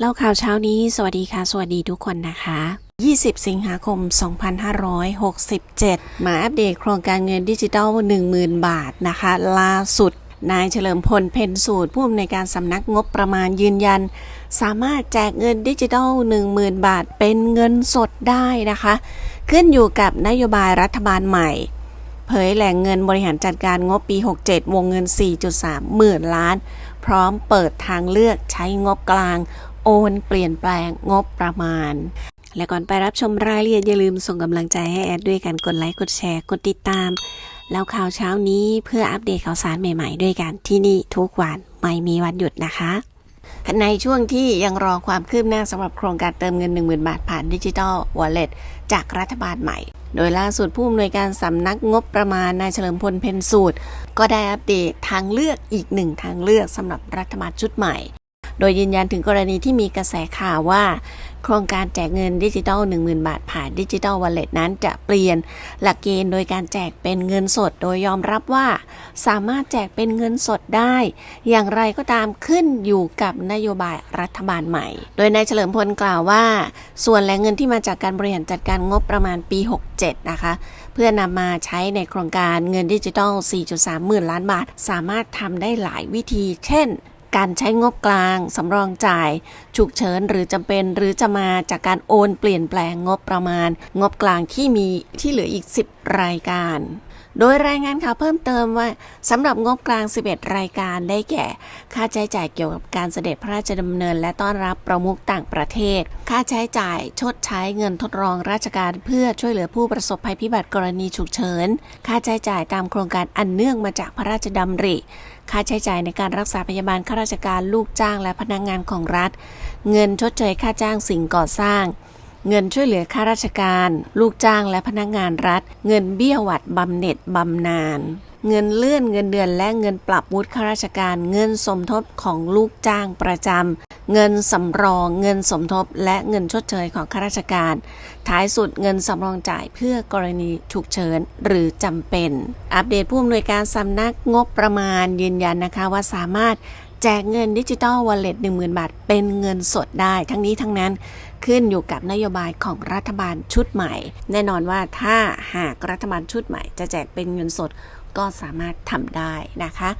เล่าข่าวเช้านี้ สวัสดีค่ะ สวัสดีทุกคนนะคะ 20 สิงหาคม 2567 มาอัปเดตโครงการเงินดิจิทัล 10,000 บาทนะคะ ล่าสุด นายเฉลิมพล เพ็ญสูตร ผู้อำนวยการสำนักงบประมาณยืนยัน สามารถแจกเงินดิจิทัล 10,000 บาท เป็นเงินสดได้นะคะ ขึ้นอยู่กับนโยบายรัฐบาลใหม่ เผยแหล่งเงินบริหารจัดการงบปี 67 วงเงิน 4.3 หมื่นล้าน พร้อมเปิดทางเลือกใช้งบกลาง โอนเปลี่ยนแปลงงบประมาณ และก่อนไปรับชมรายละเอียดอย่าลืมส่งกำลังใจให้แอดด้วยกันกดไลค์กดแชร์กดติดตาม แล้วข่าวเช้านี้เพื่ออัปเดตข่าวสารใหม่ๆ ด้วยกันที่นี่ทุกวันไม่มีวันหยุดนะคะในช่วงที่ยังรอความคืบหน้าสำหรับโครงการเติมเงิน 10,000 บาทผ่านดิจิทัลวอลเล็ตจากรัฐบาลใหม่ โดยล่าสุดผู้อำนวยการสำนักงบประมาณนายเฉลิมพลเพ็ญสูตร ก็ได้อัปเดตทางเลือกอีกหนึ่งทางเลือกสำหรับรัฐบาลชุดใหม่ โดยยืนยันถึงกรณีที่มีกระแสข่าวว่า โครงการแจกเงินดิจิทัล 10,000 บาทผ่านดิจิทัลวอลเล็ตนั้นจะเปลี่ยนหลักเกณฑ์โดยการแจกเป็นเงินสด โดยยอมรับว่า สามารถแจกเป็นเงินสดได้ อย่างไรก็ตามขึ้นอยู่กับนโยบายรัฐบาลใหม่ โดยนายเฉลิมพลกล่าวว่า ส่วนแหล่งเงินที่มาจากการบริหารจัดการงบประมาณปี 67 นะคะเพื่อนำมาใช้ในโครงการเงินดิจิทัล 4.3 หมื่นล้านบาท สามารถทำได้หลายวิธี เช่น การใช้งบกลาง สำรองจ่าย ฉุกเฉินหรือจำเป็น หรือจะมาจากการโอนเปลี่ยนแปลงงบประมาณ งบกลางที่มีที่เหลืออีก 10 รายการ โดยรายงานข่าวเพิ่มเติมว่าสำหรับงบกลาง 11 รายการได้แก่ ค่าใช้จ่ายเกี่ยวกับการเสด็จพระราชดำเนิน และต้อนรับประมุขต่างประเทศ ค่าใช้จ่ายชดใช้เงินทดลองราชการเพื่อช่วยเหลือผู้ประสบภัยพิบัติกรณีฉุกเฉิน ค่าใช้จ่ายตามโครงการอันเนื่องมาจากพระราชดำริ ค่าใช้จ่ายในการรักษาพยาบาลข้าราชการลูกจ้างและพนักงานของรัฐ เงินชดเชยค่าจ้างสิ่งก่อสร้าง เงินช่วยเหลือข้าราชการ ลูกจ้างและพนักงานรัฐ เงินเบี้ยหวัดบำเหน็จบำนาญเงินเลื่อนเงินเดือนและเงินปรับวุฒิข้าราชการ เงินสมทบของลูกจ้างประจำเงินสำรอง เงินสมทบ และเงินชดเชยของข้าราชการ ท้ายสุดเงินสำรองจ่ายเพื่อกรณีฉุกเฉินหรือจำเป็น อัปเดตผู้อำนวยการสำนักงบประมาณยืนยันนะคะว่าสามารถ แจกเงินดิจิตอลวอลเล็ต10,000 บาท เป็นเงินสดได้ ทั้งนี้ทั้งนั้นขึ้นอยู่กับนโยบายของรัฐบาลชุดใหม่ แน่นอนว่าถ้าหากรัฐบาลชุดใหม่ จะแจกเป็นเงินสดก็สามารถทำได้นะคะ